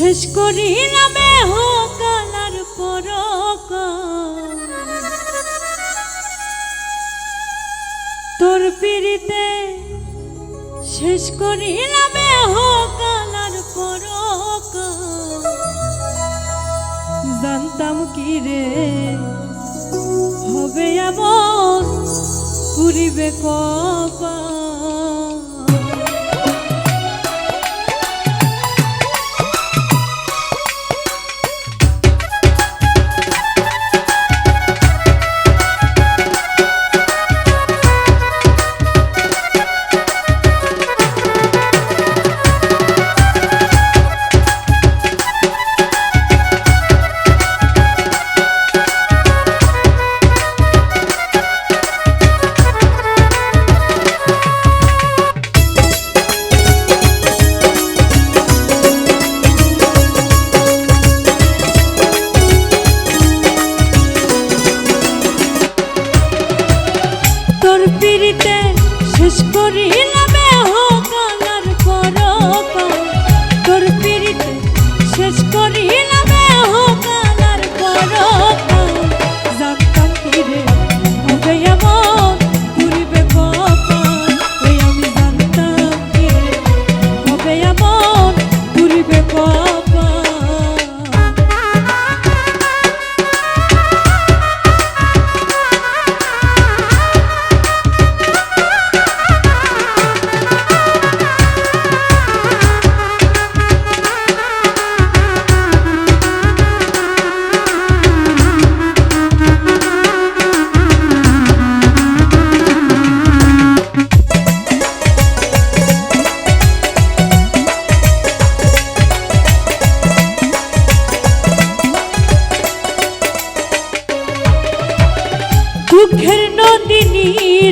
শেষ করি নামে বেহ কালার পর তোর পিড়িতে শেষ করি নামে বেহ কালার পর জানতাম কি রে, হবে এমন পুরিবে কপা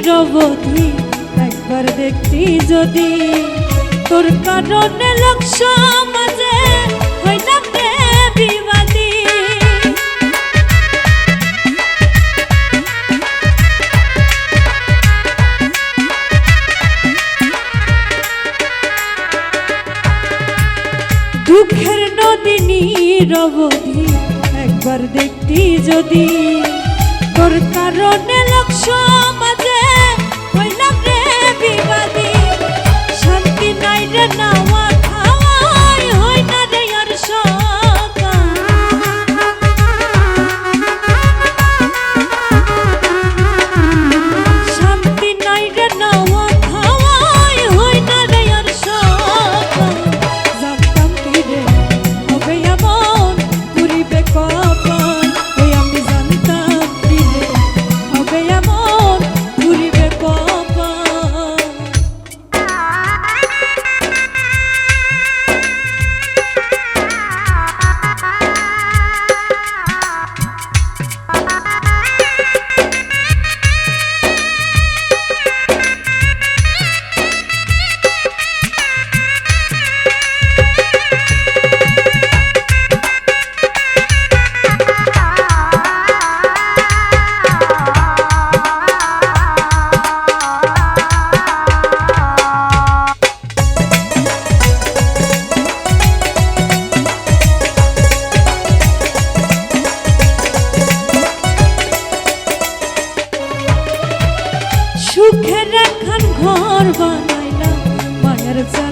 চন্দ্রবতী একবার দেখতি যদি, তোর কারণে লক্ষ মাঝে দুঃখের নদিনী রবধি একবার দেখতি যদি, তোর কারণে লক্ষ্য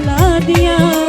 ভোলা দিয়া